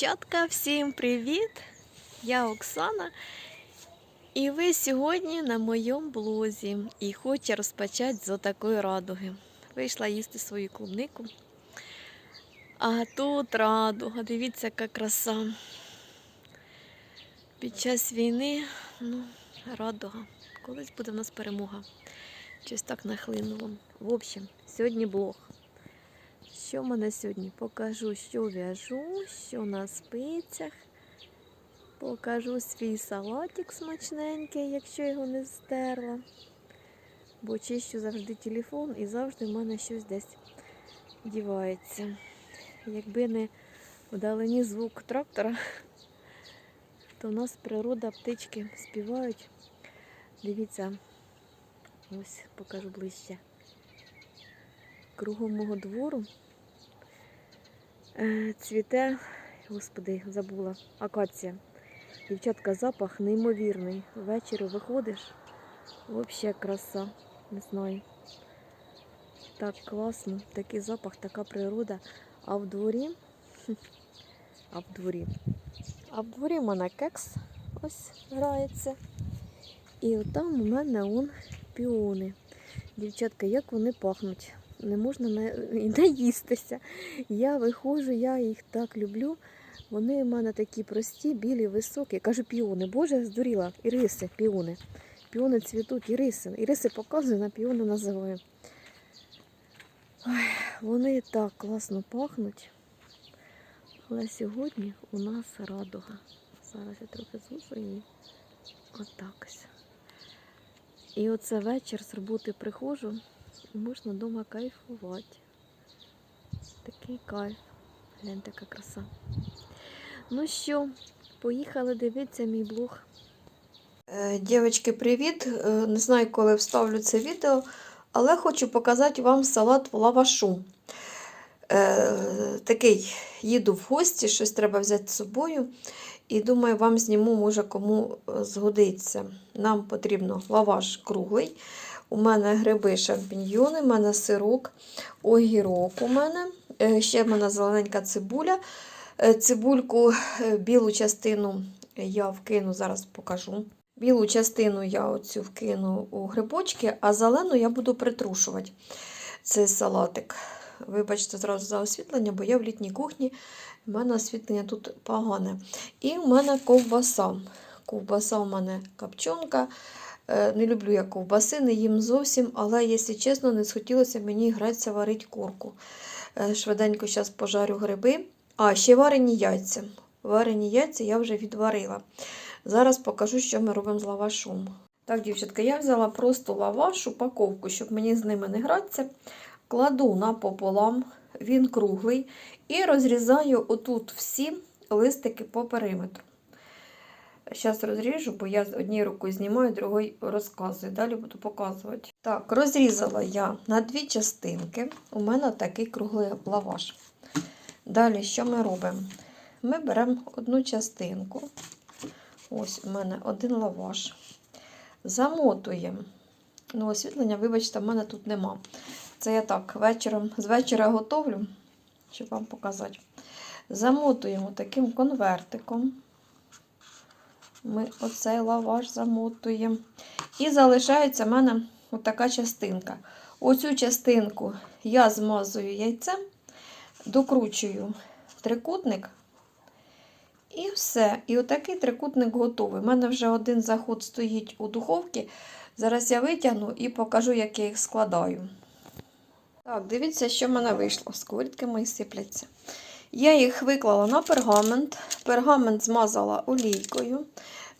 Дівчатка, всім привіт! Я Оксана. І ви сьогодні на моєму блозі. І хочу розпочати з отакої радуги. Вийшла їсти свою клубнику. А тут радуга, дивіться, яка краса. Під час війни, ну, радуга. Колись буде в нас перемога. Щось так нахлинуло. В общем, сьогодні блог. Що в мене сьогодні? Покажу, що в'яжу, що на спицях. Покажу свій салатик смачненький, якщо його не стерла. Бо чищу завжди телефон і завжди в мене щось десь дівається. Якби не вдалині звук трактора, то в нас природа, птички співають. Дивіться, ось покажу ближче. Кругом мого двору Цвіте, господи, забула, акація. Дівчатка, запах неймовірний. Ввечері виходиш, взагалі краса, не знаю. Так класно, такий запах, така природа. А в дворі, а в дворі, а в дворі в мене кекс ось грається. І там у мене он піони. Дівчатка, як вони пахнуть не можна наїстися. Я виходжу, я їх так люблю. Вони в мене такі прості, білі, високі. Кажу, піони. Боже, здуріла. Іриси, піони. Піони цвітуть, іриси. Іриси показую, на піони називаю. Ой, вони так класно пахнуть. Але сьогодні у нас радуга. Зараз я трохи зложу і отак ось. І оце вечір з роботи приходжу. І можна вдома кайфувати. Такий кайф. Гляньте, яка краса. Ну що, поїхали дивитися мій блог. Е, Дівчатки, привіт! Е, Не знаю, коли вставлю це відео, але хочу показати вам салат в лавашу. Е, такий їду в гості, щось треба взяти з собою. І думаю, вам зніму, може, кому згодиться. Нам потрібно лаваш круглий. У мене гриби, шампіньйони, у мене сирок, огірок у мене. Е, Ще в мене зелененька цибуля. Е, Цибульку, е, білу частину я вкину, зараз покажу. Білу частину я оцю вкину у грибочки, а зелену я буду притрушувати цей салатик. Вибачте зразу за освітлення, бо я в літній кухні, в мене освітлення тут погане. І в мене ковбаса. Ковбаса у мене копчонка. Е, Не люблю я ковбаси, не їм зовсім, але, якщо чесно, не схотілося мені гратися варити курку. Е, Швиденько зараз пожарю гриби. А, ще варені яйця. Варені яйця я вже відварила. Зараз покажу, що ми робимо з лавашом. Так, дівчатка, я взяла просто лаваш, упаковку, щоб мені з ними не гратися. Кладу напополам, він круглий, і розрізаю отут всі листики по периметру. Зараз розріжу, бо я з однією рукою знімаю, другою розказую. Далі буду показувати. Так, розрізала я на дві частинки. У мене такий круглий лаваш. Далі, що ми робимо? Ми беремо одну частинку. Ось у мене один лаваш. Замотуємо. Ну, освітлення, вибачте, в мене тут нема. Це я так вечором, з вечора готовлю, щоб вам показати. Замотуємо таким конвертиком. Ми оцей лаваш замотуємо. І залишається в мене отака частинка. Оцю частинку я змазую яйцем, докручую трикутник. І все. І отакий трикутник готовий. У мене вже один заход стоїть у духовці. Зараз я витягну і покажу, як я їх складаю. Так, дивіться, що в мене вийшло. Сковорідки мої сипляться. Я їх виклала на пергамент. Пергамент змазала олійкою.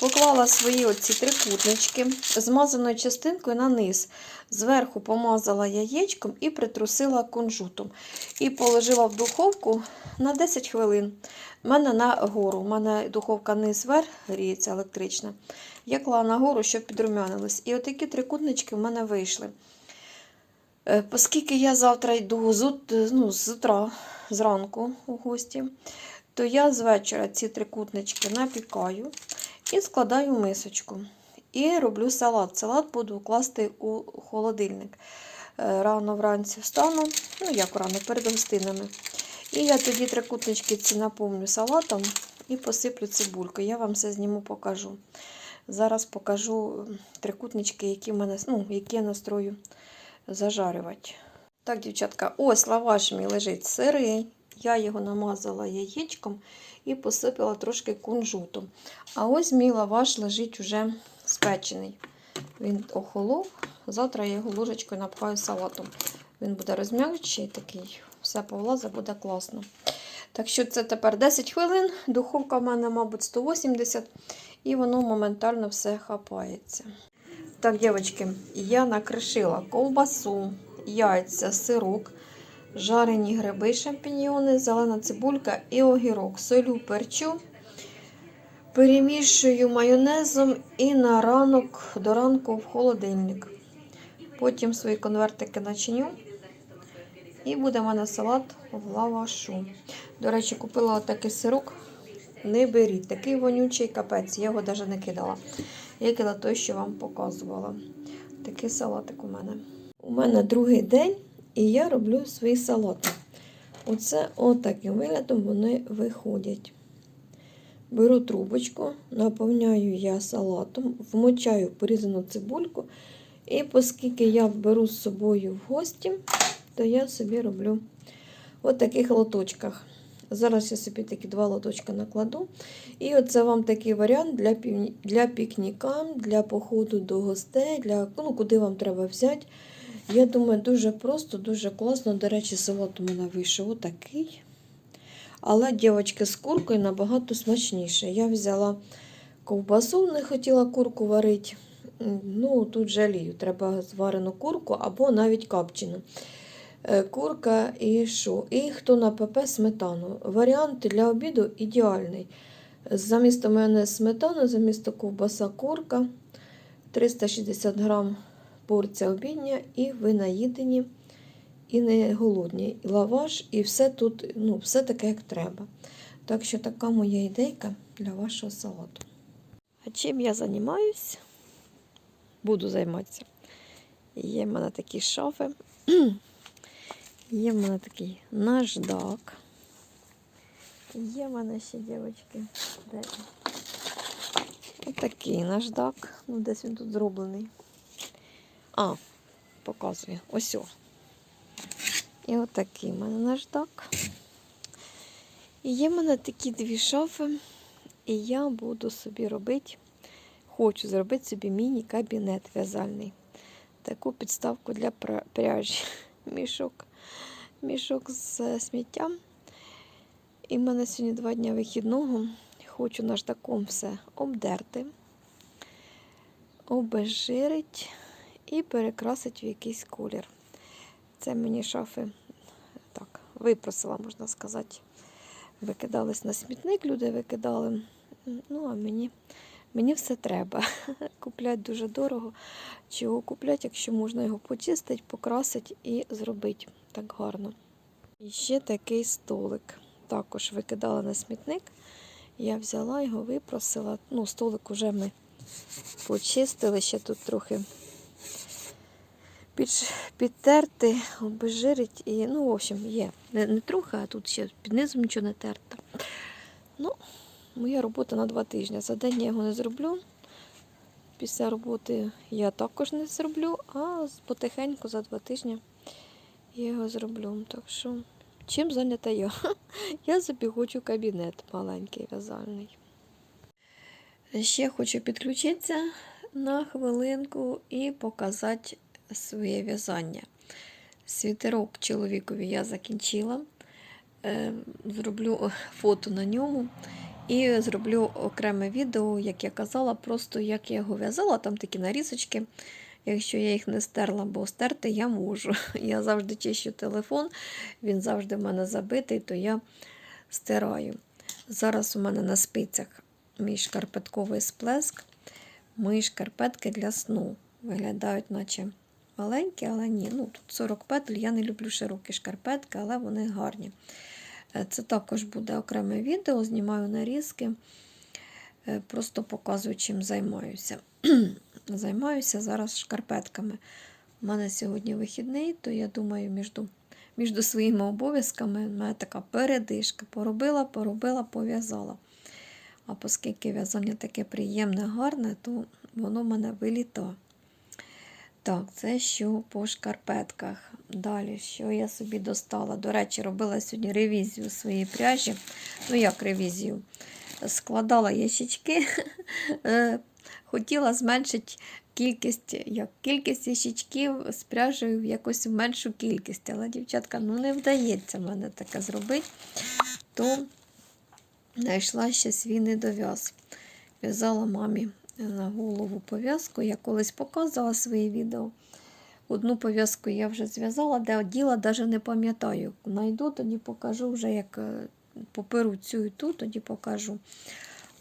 Поклала свої оці трикутнички, змазаною частинкою на низ. Зверху помазала яєчком і притрусила кунжутом. І положила в духовку на 10 хвилин. У мене на гору. У мене духовка низ вверх гріється електрична. Я клала на гору, щоб підрумянились. І отакі трикутнички в мене вийшли. Е, Оскільки я завтра йду з, ну, з утра, зранку у гості, то я з вечора ці трикутнички напікаю і складаю мисочку. І роблю салат. Салат буду класти у холодильник. Е, Рано вранці встану, ну як рано, перед гостинами. І я тоді трикутнички ці наповню салатом і посиплю цибулькою. Я вам все зніму покажу. Зараз покажу трикутнички, які, мене, ну, які я настрою зажарювати. Так, дівчатка, ось лаваш мій лежить сирий. Я його намазала яєчком і посипала трошки кунжутом. А ось мій лаваш лежить уже спечений. Він охолов. Завтра я його ложечкою напхаю салатом. Він буде розм'якший такий, все повлазить, буде класно. Так що це тепер 10 хвилин. Духовка в мене, мабуть, 180, і воно моментально все хапається. Так, дівчатки, я накришила ковбасу, яйця, сирок, жарені гриби, шампіньйони, зелена цибулька і огірок. Солю, перчу. Перемішую майонезом і на ранок до ранку в холодильник. Потім свої конвертики начиню. І буде в мене салат в лавашу. До речі, купила отакий сирок. Не беріть. Такий вонючий капець. Я його навіть не кидала. Я кидала той, що вам показувала. Такий салатик у мене. У мене другий день, і я роблю свої салати. Оце отаким виглядом вони виходять. Беру трубочку, наповняю я салатом, вмочаю порізану цибульку. І оскільки я беру з собою в гості, то я собі роблю от таких лоточках. Зараз я собі такі два лоточка накладу. І оце вам такий варіант для для пікніка, для походу до гостей, для ну, куди вам треба взяти. Я думаю, дуже просто, дуже класно. До речі, салат у мене вийшов отакий. Але, дівчатки, з куркою набагато смачніше. Я взяла ковбасу, не хотіла курку варити. Ну, тут жалію, треба зварену курку або навіть капчину. Е, Курка і що? І хто на ПП сметану. Варіант для обіду ідеальний. Замісто мене сметана, замісто ковбаса курка, 360 грам порція обідня, і ви наїдені, і не голодні. І лаваш, і все тут, ну, все таке, як треба. Так що така моя ідейка для вашого салату. А чим я займаюсь? Буду займатися. Є в мене такі шафи. Є в мене такий наждак. Є в мене ще, дівчатки, де? він? Отакий наждак. Ну, десь він тут зроблений. А, показує. Ось. о. І отакий в мене наждак. І є в мене такі дві шафи. І я буду собі робити, хочу зробити собі міні-кабінет в'язальний. Таку підставку для пряжі. Мішок мішок з сміттям. І в мене сьогодні два дні вихідного. Хочу наждаком все обдерти, обезжирити і перекрасити в якийсь колір. Це мені шафи так, випросила, можна сказати. Викидались на смітник, люди викидали. Ну, а мені, мені все треба. Купляти дуже дорого. Чого купляти, якщо можна його почистити, покрасити і зробити так гарно. І ще такий столик. Також викидала на смітник. Я взяла його, випросила. Ну, столик уже ми почистили, ще тут трохи під, підтерти, обезжирить. І, ну, в общем, є. Не, не трохи, а тут ще під низом нічого не терто. Ну, моя робота на два тижні. За день я його не зроблю. Після роботи я також не зроблю, а потихеньку за два тижні я його зроблю. Так що, чим зайнята я? Я собі хочу кабінет маленький в'язальний. Ще хочу підключитися на хвилинку і показати своє в'язання. Світерок чоловікові я закінчила. Е, Зроблю фото на ньому. І зроблю окреме відео, як я казала, просто як я його в'язала, там такі нарізочки. Якщо я їх не стерла, бо стерти я можу. Я завжди чищу телефон, він завжди в мене забитий, то я стираю. Зараз у мене на спицях мій шкарпетковий сплеск, мої шкарпетки для сну. Виглядають, наче маленькі, але ні. Ну, Тут 40 петель. Я не люблю широкі шкарпетки, але вони гарні. Е, Це також буде окреме відео, знімаю нарізки, е, просто показую, чим займаюся. Займаюся зараз шкарпетками. У мене сьогодні вихідний, то я думаю, між між своїми обов'язками. У мене така передишка. Поробила, поробила, пов'язала. А оскільки в'язання таке приємне, гарне, то воно в мене вилітає. Так, це що по шкарпетках. Далі, що я собі достала. До речі, робила сьогодні ревізію своєї пряжі. Ну, як ревізію? Складала ящички, Е, хотіла зменшити кількість, як кількість ящичків з пряжею в якусь меншу кількість. Але, дівчатка, ну не вдається в мене таке зробити. То знайшла ще свій недов'яз. В'язала мамі на голову пов'язку. Я колись показувала свої відео. Одну пов'язку я вже зв'язала, де діла навіть не пам'ятаю. Найду, тоді покажу вже, як е, поперу цю і ту, тоді покажу.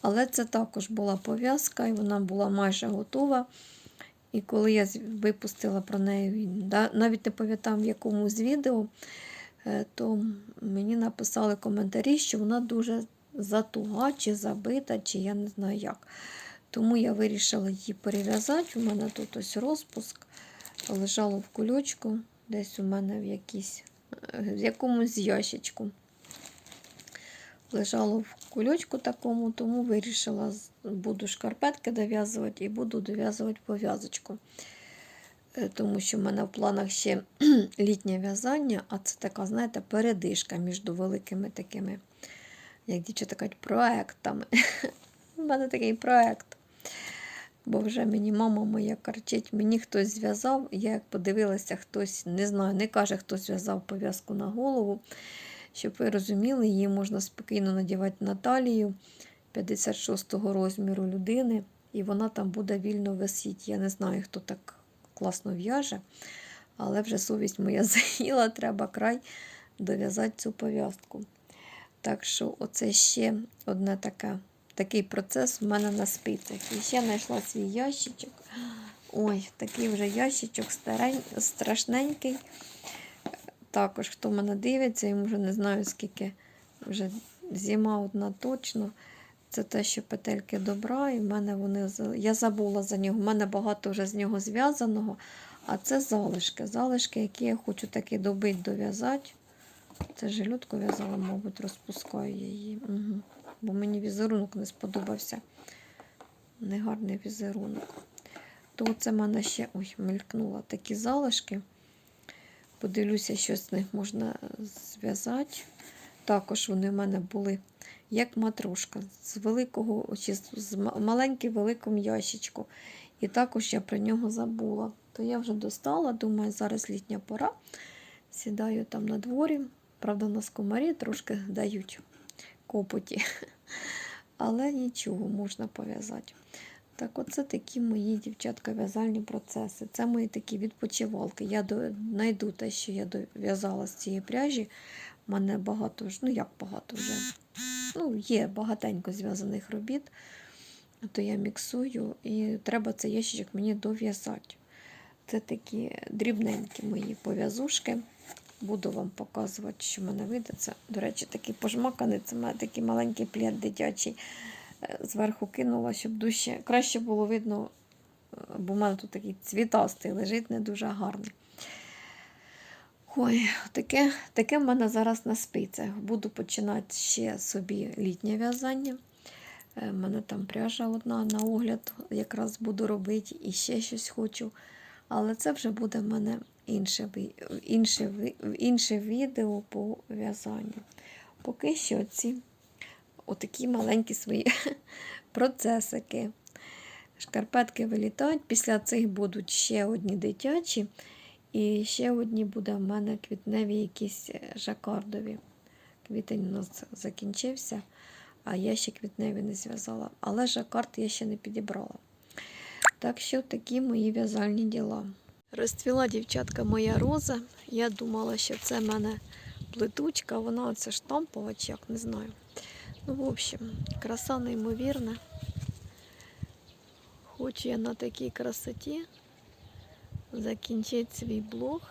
Але це також була пов'язка, і вона була майже готова. І коли я випустила про неї, навіть не пам'ятаю в якому з відео, е, то мені написали коментарі, що вона дуже затуга, чи забита, чи я не знаю як. Тому я вирішила її перев'язати. У мене тут ось розпуск лежало в кульочку, десь у мене в якійсь, е, в якомусь ящичку. Лежало в кульочку такому, тому вирішила, буду шкарпетки дов'язувати і буду дов'язувати пов'язочку. Е, Тому що в мене в планах ще літнє в'язання, а це така, знаєте, передишка між великими такими, як дівчата кажуть, проектами. У мене такий проект. Бо вже мені мама моя карчить, мені хтось зв'язав. Я як подивилася, хтось, не знаю, не каже, хто зв'язав пов'язку на голову. Щоб ви розуміли, її можна спокійно надівати на талію 56-го розміру людини, і вона там буде вільно висіти. Я не знаю, хто так класно в'яже, але вже совість моя заїла, треба край дов'язати цю пов'язку. Так що, оце ще одне таке, такий процес в мене на спицях. І ще знайшла свій ящичок. Ой, такий вже ящичок старень, страшненький. Також, хто мене дивиться, йому вже не знаю, скільки вже зима одна точно. Це те, що петельки добра, і в мене вони я забула за нього. У мене багато вже з нього зв'язаного. А це залишки. Залишки, які я хочу таки добити, дов'язати. Це жилютку в'язала, мабуть, розпускаю її. Угу. Бо мені візерунок не сподобався. Негарний візерунок. То це в мене ще ой, мелькнуло такі залишки. Подивлюся, що з них можна зв'язати. Також вони в мене були як матрошка з великого чи з- маленьким великому ящичку. І також я про нього забула. То я вже достала, думаю, зараз літня пора. Сідаю там на дворі. Правда, на комарі трошки дають копоті. Але нічого, можна пов'язати. Так, оце такі мої дівчатка в'язальні процеси. Це мої такі відпочивалки. Я знайду те, що я дов'язала з цієї пряжі. У мене багато ж, ну як багато вже. Ну, є багатенько зв'язаних робіт. То я міксую і треба цей ящичок мені дов'язати. Це такі дрібненькі мої пов'язушки. Буду вам показувати, що в мене вийде. Це, до речі, такий пожмаканий. Це мене такий маленький плід дитячий. Е, Зверху кинула, щоб дужче краще було видно, е, бо в мене тут такий цвітастий лежить, не дуже гарний. Ой, таке, таке в мене зараз на спицях. Буду починати ще собі літнє в'язання. У мене там пряжа одна на огляд, якраз буду робити і ще щось хочу. Але це вже буде в мене інше, інше, інше відео по в'язанню. Поки що ці отакі маленькі свої процесики. Шкарпетки вилітають. Після цих будуть ще одні дитячі. І ще одні буде в мене квітневі якісь е, жакардові. Квітень у нас закінчився, а я ще квітневі не зв'язала. Але жакард я ще не підібрала. Так що такі мої в'язальні діла. Розцвіла дівчатка моя роза. Я думала, що це в мене плетучка, вона оце штампова, як не знаю. Ну, в общем, краса неймовірна. Хочу я на такій красоті закінчити свій блог.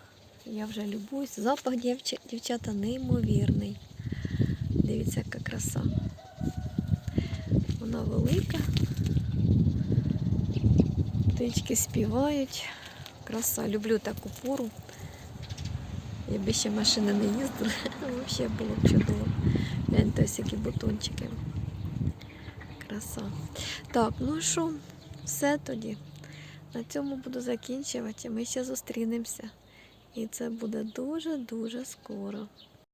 Я вже любуюсь. Запах дівча- дівчата неймовірний. Дивіться, яка краса. Вона велика. Птички співають. Краса. Люблю таку пору. Якби ще машини не їздила, взагалі було б чудово. Гляньте, ось які бутончики. Краса. Так, ну що, все тоді. На цьому буду закінчувати. Ми ще зустрінемося. І це буде дуже-дуже скоро.